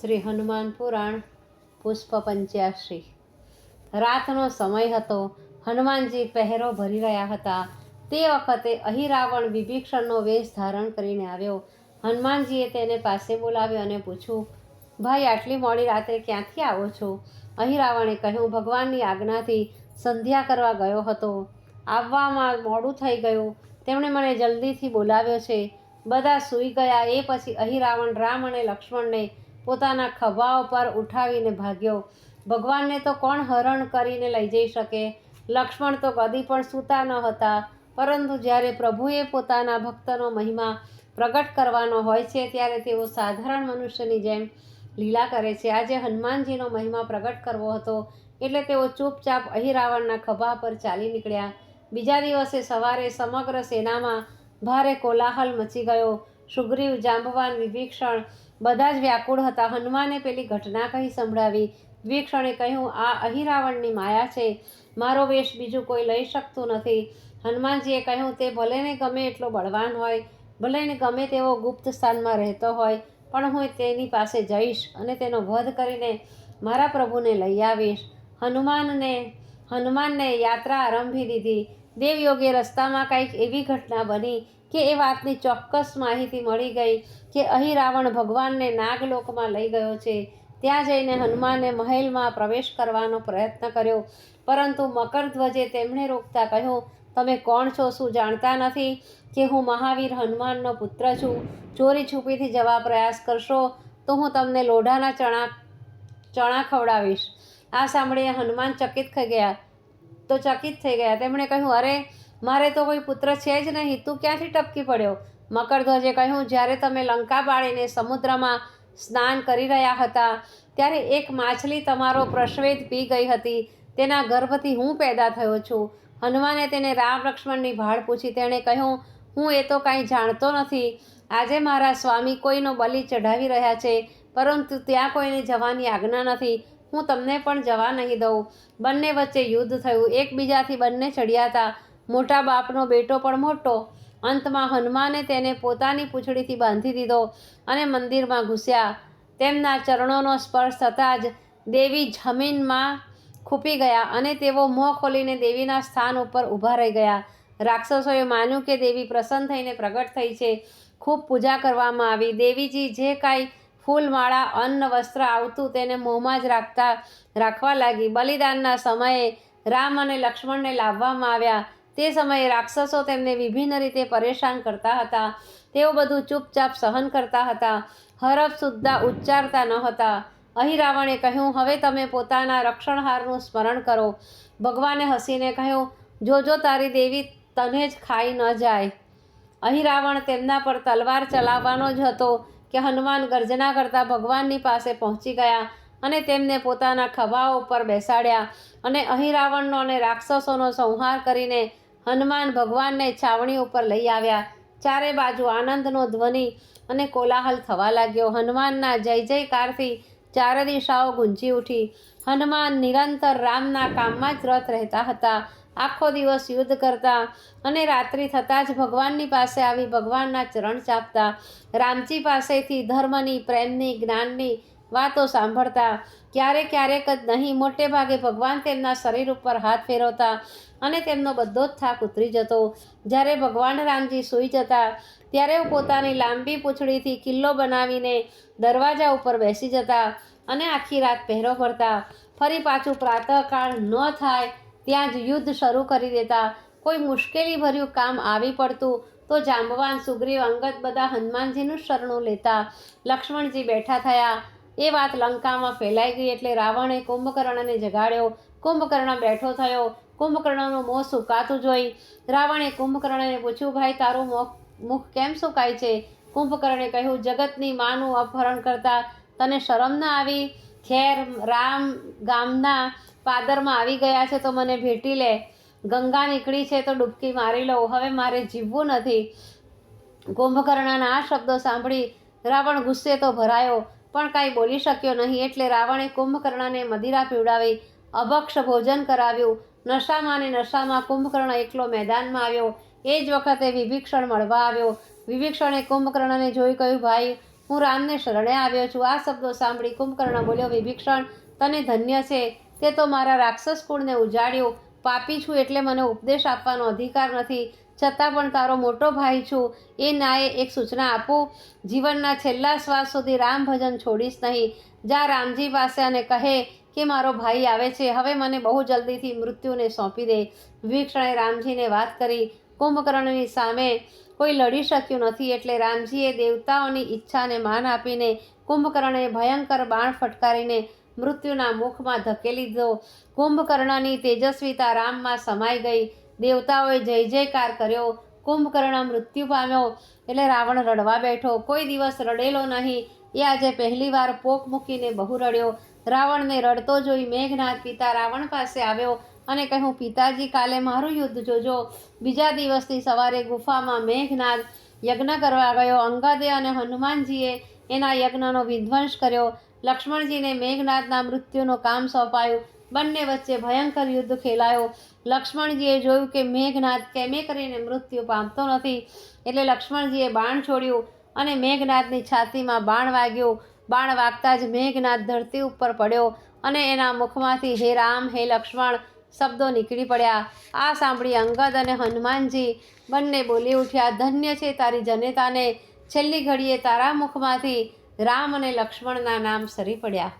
શ્રી હનુમાન પુરાણ પુષ્પ પંચ્યાસી રાતનો સમય હતો. હનુમાનજી પહેરો ભરી રહ્યા હતા. તે વખતે અહીં રાવણ વિભીક્ષણનો વેશ ધારણ કરીને આવ્યો. હનુમાનજીએ તેને પાસે બોલાવ્યો અને પૂછ્યું, ભાઈ, આટલી મોડી રાત્રે ક્યાંથી આવો છો? અહીં રાવણે કહ્યું, ભગવાનની આજ્ઞાથી સંધ્યા કરવા ગયો હતો. આવવામાં મોડું થઈ ગયું. તેમણે મને જલ્દીથી બોલાવ્યો છે. બધા સૂઈ ગયા. એ પછી અહીં રાવણ રામ અને લક્ષ્મણને પોતાના ખભા ઉપર ઉઠાવીને ભાગ્યો. ભગવાનને તો કોણ હરણ કરીને લઈ જઈ શકે? લક્ષ્મણ તો કદી પણ સૂતા ન હતા. પરંતુ જ્યારે પ્રભુએ પોતાના ભક્તનો મહિમા પ્રગટ કરવાનો હોય છે, ત્યારે તેઓ સાધારણ મનુષ્યની જેમ લીલા કરે છે. આજે હનુમાનજીનો મહિમા પ્રગટ કરવો હતો, એટલે તેઓ ચૂપચાપ અહિરાવણના ખભા પર ચાલી નીકળ્યા. બીજા દિવસે સવારે સમગ્ર સેનામાં ભારે કોલાહલ મચી ગયો. સુગ્રીવ, જાંબવાન વિભીક્ષણ બધા જ વ્યાકુળ હતા. હનુમાને પેલી ઘટના કહી સંભળાવી. વિભીક્ષણે કહ્યું, આ અહિરાવણની માયા છે. મારો વેશ બીજું કોઈ લઈ શકતું નથી. હનુમાનજીએ કહ્યું, તે ભલે ને ગમે એટલો બળવાન હોય, ભલે ને ગમે તેવો ગુપ્ત સ્થાનમાં રહેતો હોય, પણ હું તેની પાસે જઈશ અને તેનો વધ કરીને મારા પ્રભુને લઈ આવીશ. હનુમાનને હનુમાનને યાત્રા આરંભી દીધી. દેવયોગે રસ્તામાં કંઈક એવી ઘટના બની કે એ વાતની ચોક્કસ માહિતી મળી ગઈ કે અહીં રાવણ ભગવાનને નાગલોકમાં લઈ ગયો છે. ત્યાં જઈને હનુમાને મહેલમાં પ્રવેશ કરવાનો પ્રયત્ન કર્યો. પરંતુ મકરધ્વજે તેમણે રોકતા કહ્યું, તમે કોણ છો? શું જાણતા નથી કે હું મહાવીર હનુમાનનો પુત્ર છું? ચોરી છુપીથી જવા પ્રયાસ કરશો તો હું તમને લોઢાના ચણા ચણા ખવડાવીશ. આ સાંભળીને હનુમાન ચકિત થઈ ગયા. તો ચકિત થઈ ગયા. તેમણે કહ્યું, અરે, મારે તો કોઈ પુત્ર છે જ નહીં. તું ક્યાંથી ટપકી પડ્યો? મકરધ્વજે કહ્યું, જ્યારે તમે લંકા બાળીને સમુદ્રમાં સ્નાન કરી રહ્યા હતા, ત્યારે એક માછલી તમારો પ્રશ્વેદ પી ગઈ હતી. તેના ગર્ભથી હું પેદા થયો છું. હનુમાને તેને રામ લક્ષ્મણની ભાળ પૂછી, તેણે કહ્યું, હું એ તો કાંઈ જાણતો નથી. આજે મારા સ્વામી કોઈનો બલિ ચઢાવી રહ્યા છે, પરંતુ ત્યાં કોઈને જવાની આજ્ઞા નથી. હું તમને પણ જવા નહીં દઉં. બંને વચ્ચે યુદ્ધ થયું. એકબીજાથી બંને ચડ્યા હતા. મોટા બાપનો બેટો પણ મોટો. અંતમાં હનુમાને તેને પોતાની પૂંછડીથી બાંધી દીધો અને મંદિરમાં ઘૂસ્યા. તેમના ચરણોનો સ્પર્શ થતાં જ દેવી જમીનમાં ખૂપી ગયા અને તેઓ મોં ખોલીને દેવીના સ્થાન ઉપર ઊભા રહી ગયા. રાક્ષસોએ માન્યું કે દેવી પ્રસન્ન થઈને પ્રગટ થઈ છે. ખૂબ પૂજા કરવામાં આવી. દેવીજી જે કાંઈ ફૂલમાળા, અન્ન, વસ્ત્ર આવતું તેને મોંમાં જ રાખતા, રાખવા લાગી. બલિદાનના સમયે રામ અને લક્ષ્મણને લાવવામાં આવ્યા. તે સમયે રાક્ષસો તેમને વિભિન્ન રીતે પરેશાન કરતા હતા. તેઓ બધું ચૂપચાપ સહન કરતા હતા. હરફ સુદ્ધા ઉચ્ચારતા ન હતા. અહીં રાવણે કહ્યું, હવે તમે પોતાના રક્ષણહારનું સ્મરણ કરો. ભગવાને હસીને કહ્યું જોજો તારી દેવી તને જ ખાઈ ન જાય. અહીં રાવણ તેમના પર તલવાર ચલાવવાનો જ હતો. કે હનુમાન ગર્જના કરતા ભગવાનની પાસે પહોંચી ગયા અને તેમને પોતાના ખભા ઉપર બેસાડ્યા. અને અહીં રાવણનો અને રાક્ષસોનો સંહાર કરીને હનુમાન ભગવાનને છાવણી ઉપર લઈ આવ્યા. ચારે બાજુ આનંદનો ધ્વનિ અને કોલાહલ થવા લાગ્યો. હનુમાનના જય જયકારથી ચારે દિશાઓ ગુંજી ઉઠી. હનુમાન નિરંતર રામના કામમાં જ રત રહેતા હતા. આખો દિવસ યુદ્ધ કરતા અને રાત્રિ થતાં જ ભગવાનની પાસે આવી ભગવાનના ચરણ ચાપતા. રામજી પાસેથી ધર્મની, પ્રેમની, જ્ઞાનની વાતો સાંભળતા. ક્યારેક ક્યારેક જ નહીં, મોટે ભાગે ભગવાન તેમના શરીર ઉપર હાથ ફેરવતા અને તેમનો બધો જ થાક ઉતરી જતો. જ્યારે ભગવાન રામજી સૂઈ જતા, ત્યારે પોતાની લાંબી પૂંછડીથી કિલ્લો બનાવીને દરવાજા ઉપર બેસી જતા અને આખી રાત પહેરો ભરતા ફરી પાછું પ્રાતઃકાળ ન થાય ત્યાં જ યુદ્ધ શરૂ કરી દેતા. કોઈ મુશ્કેલી ભર્યું કામ આવી પડતું તો જાંબવાન, સુગ્રીવ અંગત બધા હનુમાનજીનું શરણું લેતા. લક્ષ્મણજી બેઠા થયા. એ વાત લંકામાં ફેલાઈ ગઈ એટલે રાવણે કુંભકર્ણને જગાડ્યો. કુંભકર્ણ બેઠો થયો. કુંભકર્ણનું મોં સુકાતું જોઈ. રાવણે કુંભકર્ણને પૂછ્યું, ભાઈ, તારું મુખ કેમ સુકાય છે? કુંભકર્ણે કહ્યું, જગતની માનું અપહરણ કરતા તને શરમ ના આવી? ખેર, રામ, ગામના પાદરમાં આવી ગયા છે તો મને ભેટી લે. ગંગા નીકળી છે તો ડૂબકી મારી લો હવે મારે જીવવું નથી. કુંભકર્ણના આ શબ્દો સાંભળી રાવણ ગુસ્સે તો ભરાયો, પણ કાંઈ બોલી શક્યો નહીં એટલે રાવણે કુંભકર્ણને મદિરા પીવડાવી, અભક્ષ ભોજન કરાવ્યું. નશામાં ને નશામાં કુંભકર્ણ એકલો મેદાનમાં આવ્યો. એ જ વખતે વિભીક્ષણ મળવા આવ્યો. વિભીક્ષણે કુંભકર્ણને જોઈ કહ્યું, ભાઈ, હું રામને શરણે આવ્યો છું. આ શબ્દો સાંભળી કુંભકર્ણ બોલ્યો વિભીક્ષણ તને ધન્ય છે. તે તો મારા રાક્ષસ કુળને ઉજાડ્યો. પાપી છું એટલે મને ઉપદેશ આપવાનો અધિકાર નથી. છતાં પણ તારો મોટો ભાઈ છું. એ નાએ એક સૂચના આપું. જીવનના છેલ્લા શ્વાસ સુધી રામ ભજન છોડીશ નહીં. જા રામજી પાસે અને કહે કે મારો ભાઈ આવે છે. હવે મને બહુ જલ્દીથી મૃત્યુને સોંપી દે. વિભીક્ષણે રામજીને વાત કરી. કુંભકર્ણની સામે કોઈ લડી શક્યું નથી એટલે રામજીએ દેવતાઓની ઈચ્છાને માન આપીને કુંભકર્ણે ભયંકર બાણ ફટકારીને મૃત્યુના મુખમાં ધકેલી દીધો કુંભકર્ણની તેજસ્વીતા રામમાં સમાઈ ગઈ. દેવતાઓએ જય જયકાર કર્યો. કુંભકર્ણ મૃત્યુ પામ્યો. એટલે રાવણ રડવા બેઠો. કોઈ દિવસ રડેલો નહીં. એ આજે પહેલીવાર પોક મૂકીને બહુ રડ્યો. રાવણને રડતો જોઈ મેઘનાથ પિતા રાવણ પાસે આવ્યો અને કહ્યું, પિતાજી, કાલે મારું યુદ્ધ જોજો. બીજા દિવસથી સવારે ગુફામાં મેઘનાથ યજ્ઞ કરવા ગયો. અંગદે અને હનુમાનજીએ એના યજ્ઞનો વિધ્વંસ કર્યો. લક્ષ્મણજીને મેઘનાથના મૃત્યુનું કામ સોંપાયું. બંને વચ્ચે ભયંકર યુદ્ધ ખેલાયો. લક્ષ્મણજીએ જોયું કે મેઘનાથ કેમે કરીને મૃત્યુ પામતો નથી. એટલે લક્ષ્મણજીએ બાણ છોડ્યું અને મેઘનાથની છાતીમાં બાણ વાગ્યું. બાણ વાગતા જ મેઘનાથ ધરતી ઉપર પડ્યો અને એના મુખમાંથી હે રામ, હે લક્ષ્મણ શબ્દો નીકળી પડ્યા. આ સાંભળી અંગદ અને હનુમાનજી બંને બોલી ઉઠ્યા, ધન્ય છે તારી જનેતાને. છેલ્લી ઘડીએ તારા મુખમાંથી રામ અને લક્ષ્મણના નામ સરી પડ્યા.